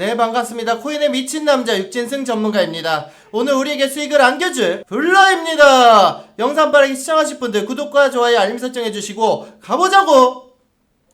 네 반갑습니다 코인에 미친 남자 육진승 전문가입니다 오늘 우리에게 수익을 안겨줄 블러입니다 영상 빠르게 시청하실 분들 구독과 좋아요 알림 설정 해주시고 가보자고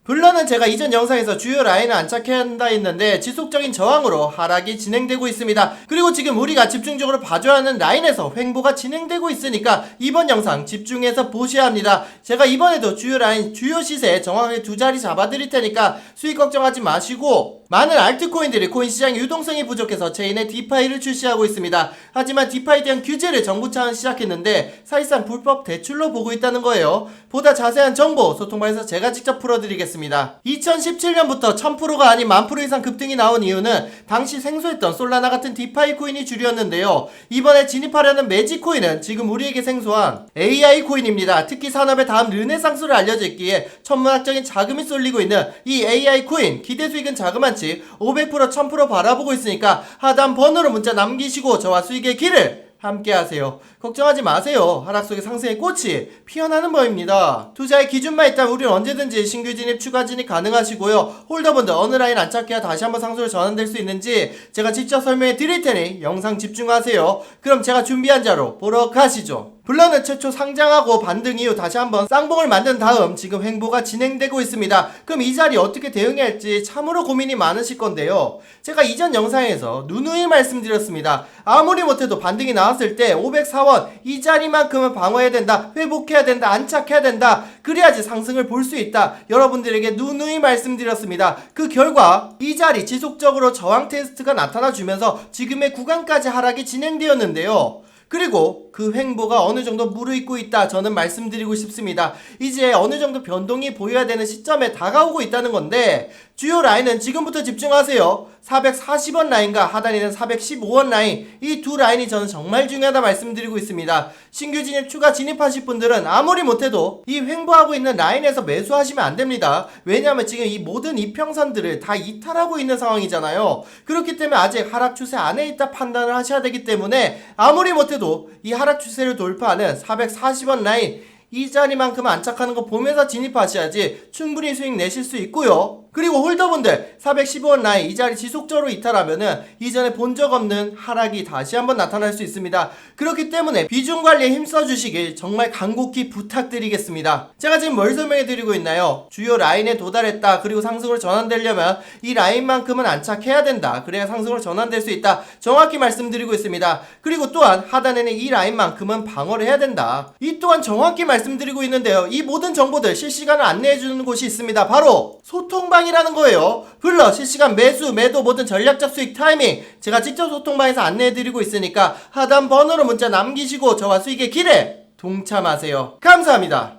블러는 제가 이전 영상에서 주요 라인을 안착해야 한다 했는데 지속적인 저항으로 하락이 진행되고 있습니다. 그리고 지금 우리가 집중적으로 봐줘야 하는 라인에서 횡보가 진행되고 있으니까 이번 영상 집중해서 보셔야 합니다. 제가 이번에도 주요 라인, 주요 시세 정확하게 두 자리 잡아드릴 테니까 수익 걱정하지 마시고 많은 알트코인들이 코인 시장 유동성이 부족해서 체인에 디파이를 출시하고 있습니다. 하지만 디파이에 대한 규제를 정부 차원 시작했는데 사실상 불법 대출로 보고 있다는 거예요. 보다 자세한 정보 소통방에서 제가 직접 풀어드리겠습니다. 2017년부터 1000%가 아닌 만 프로 이상 급등이 나온 이유는 당시 생소했던 솔라나 같은 디파이 코인이 주류였는데요. 이번에 진입하려는 매직 코인은 지금 우리에게 생소한 AI 코인입니다. 특히 산업의 다음 르네상스로 알려져 있기에 천문학적인 자금이 쏠리고 있는 이 AI 코인 기대 수익은 자그만 치500% 1000% 바라보고 있으니까 하단 번호로 문자 남기시고 저와 수익의 길을 함께 하세요. 걱정하지 마세요. 하락 속의 상승의 꽃이 피어나는 법입니다. 투자의 기준만 있다면 우리는 언제든지 신규 진입, 추가 진입 가능하시고요. 홀더분들 어느 라인 안착해야 다시 한번 상승을 전환될 수 있는지 제가 직접 설명해 드릴 테니 영상 집중하세요. 그럼 제가 준비한 자로 보러 가시죠. 블러는 최초 상장하고 반등 이후 다시 한번 쌍봉을 만든 다음 지금 횡보가 진행되고 있습니다. 그럼 이 자리 어떻게 대응해야 할지 참으로 고민이 많으실 건데요. 제가 이전 영상에서 누누이 말씀드렸습니다. 아무리 못해도 반등이 나왔을 때 504원 이 자리만큼은 방어해야 된다. 회복해야 된다. 안착해야 된다. 그래야지 상승을 볼 수 있다. 여러분들에게 누누이 말씀드렸습니다. 그 결과 이 자리 지속적으로 저항 테스트가 나타나 주면서 지금의 구간까지 하락이 진행되었는데요. 그리고 그 횡보가 어느 정도 무르익고 있다 저는 말씀드리고 싶습니다. 이제 어느 정도 변동이 보여야 되는 시점에 다가오고 있다는 건데 주요 라인은 지금부터 집중하세요. 440원 라인과 하단에는 415원 라인 이 두 라인이 저는 정말 중요하다 말씀드리고 있습니다. 신규 진입 추가 진입하실 분들은 아무리 못해도 이 횡보하고 있는 라인에서 매수하시면 안 됩니다. 왜냐하면 지금 이 모든 이평선들을 다 이탈하고 있는 상황이잖아요. 그렇기 때문에 아직 하락 추세 안에 있다 판단을 하셔야 되기 때문에 아무리 못해도 이 하락 추세를 돌파하는 440원 라인 이 자리만큼 안착하는 거 보면서 진입하셔야지 충분히 수익 내실 수 있고요. 그리고 홀더분들 415원 라인 이 자리 지속적으로 이탈하면은 이전에 본 적 없는 하락이 다시 한번 나타날 수 있습니다. 그렇기 때문에 비중 관리에 힘써 주시길 정말 간곡히 부탁드리겠습니다. 제가 지금 뭘 설명해 드리고 있나요? 주요 라인에 도달했다. 그리고 상승으로 전환되려면 이 라인만큼은 안착해야 된다. 그래야 상승으로 전환될 수 있다. 정확히 말씀드리고 있습니다. 그리고 또한 하단에는 이 라인만큼은 방어를 해야 된다. 이 또한 정확히 말 씀드리고 있는데요. 이 모든 정보들 실시간으로 안내해 주는 곳이 있습니다. 바로 소통방이라는 거예요. 불러 실시간 매수, 매도 모든 전략적 수익 타이밍 제가 직접 소통방에서 안내해 드리고 있으니까 하단 번호로 문자 남기시고 저와 수익의 길에 동참하세요. 감사합니다.